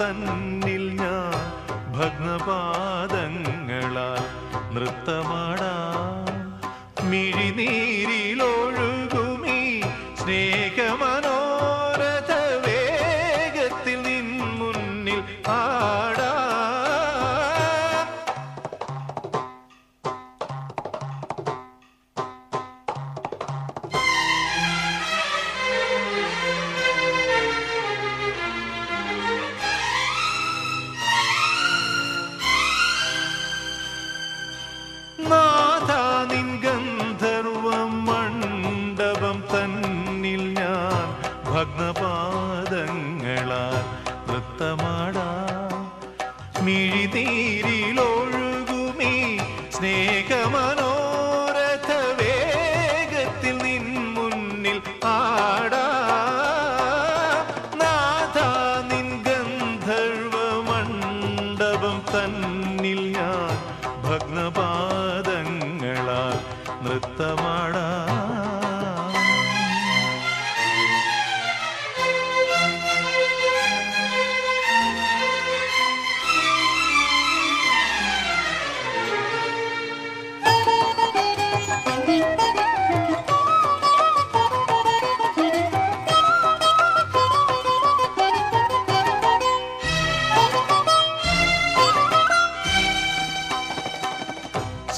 തന്നിൽ ഞാൻ ഭഗ്നപാദങ്ങളാൽ നൃത്തമാടാ. മിഴിനീരിലൊഴു മിഴിനീരിലൊഴുകുമീ സ്നേഹമനോരഥ വേഗത്തിൽ നിൻ മുന്നിൽ ആടാ നാഥാ നിൻ ഗന്ധർവ മണ്ഡപം തന്നിൽ ഞാൻ ഭഗ്നപാദങ്ങളാൽ നൃത്തമാടാം.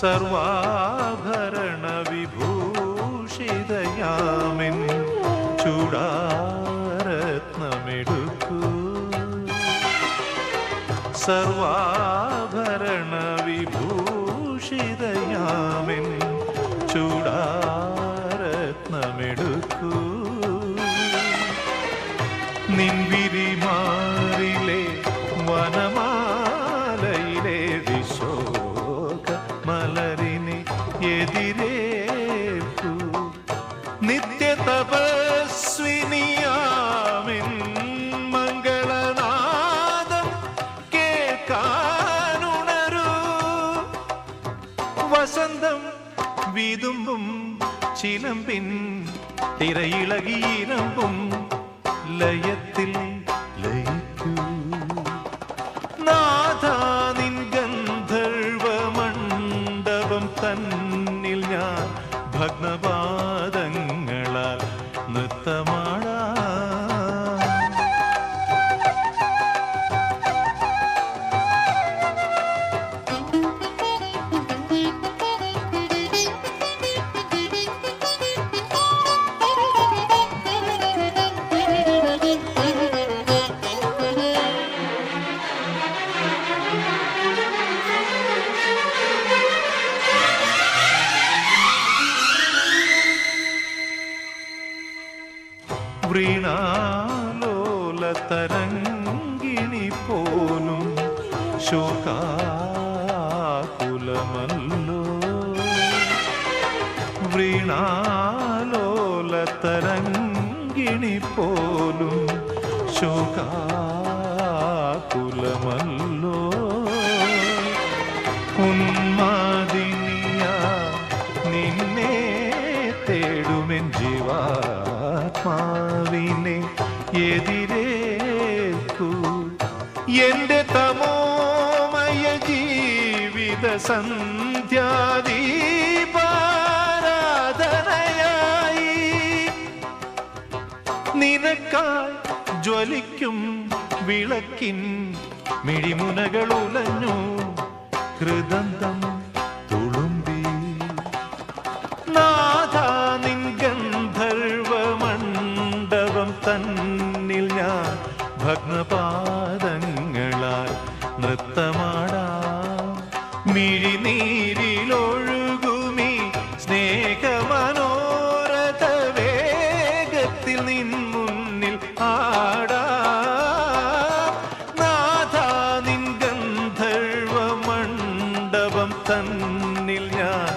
സർവാഭരണ വിഭൂഷിതയാമിൻ ചൂടാരത്നമെടുക്കൂ. സർവാഭരണ വിഭൂഷിതയാമിൻ ചൂടാരത്നമെടുക്കൂ. നിൻവിരിമാറിലെ എതിരേൽക്കൂ നിത്യ തപസ്വിനിയാമിൻ മംഗളനാദം കേൾക്കാനുണരൂ. വസന്തം വിതുമ്പും ചിലമ്പിൻ തിരയിളകീനമ്പും ലയത്തിൽ ഭഗ്നപാദങ്ങളാൽ రిణాలోల తరంగిణి పోను శోకాకులమల్లో. వ్రీణాలోల తరంగిణి పోలు శోకాకులమల్లో. ఉన్న ജീവാത്മാവിനെ എതിരേക്കൂ എന്റെ തമോമയ ജീവിത സന്ധ്യാദീപാരാധനയായി. നിനക്കാൽ ജ്വലിക്കും വിളക്കിൻ മിഴിമുനകൾ ഉലഞ്ഞു. തന്നിൽ ഞാൻ ഭഗ്നപാദങ്ങളാൽ നൃത്തമാടാം. മിഴിനീരിലൊഴുകുമി സ്നേഹമനോരഥ വേഗത്തിൽ നിൻ മുന്നിൽ ആടാം. നാഥാ നിൻ ഗന്ധർവ മണ്ഡപം തന്നിൽ ഞാൻ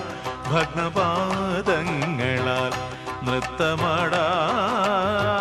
ഭഗ്നപാദങ്ങളാൽ നൃത്തമാടാം.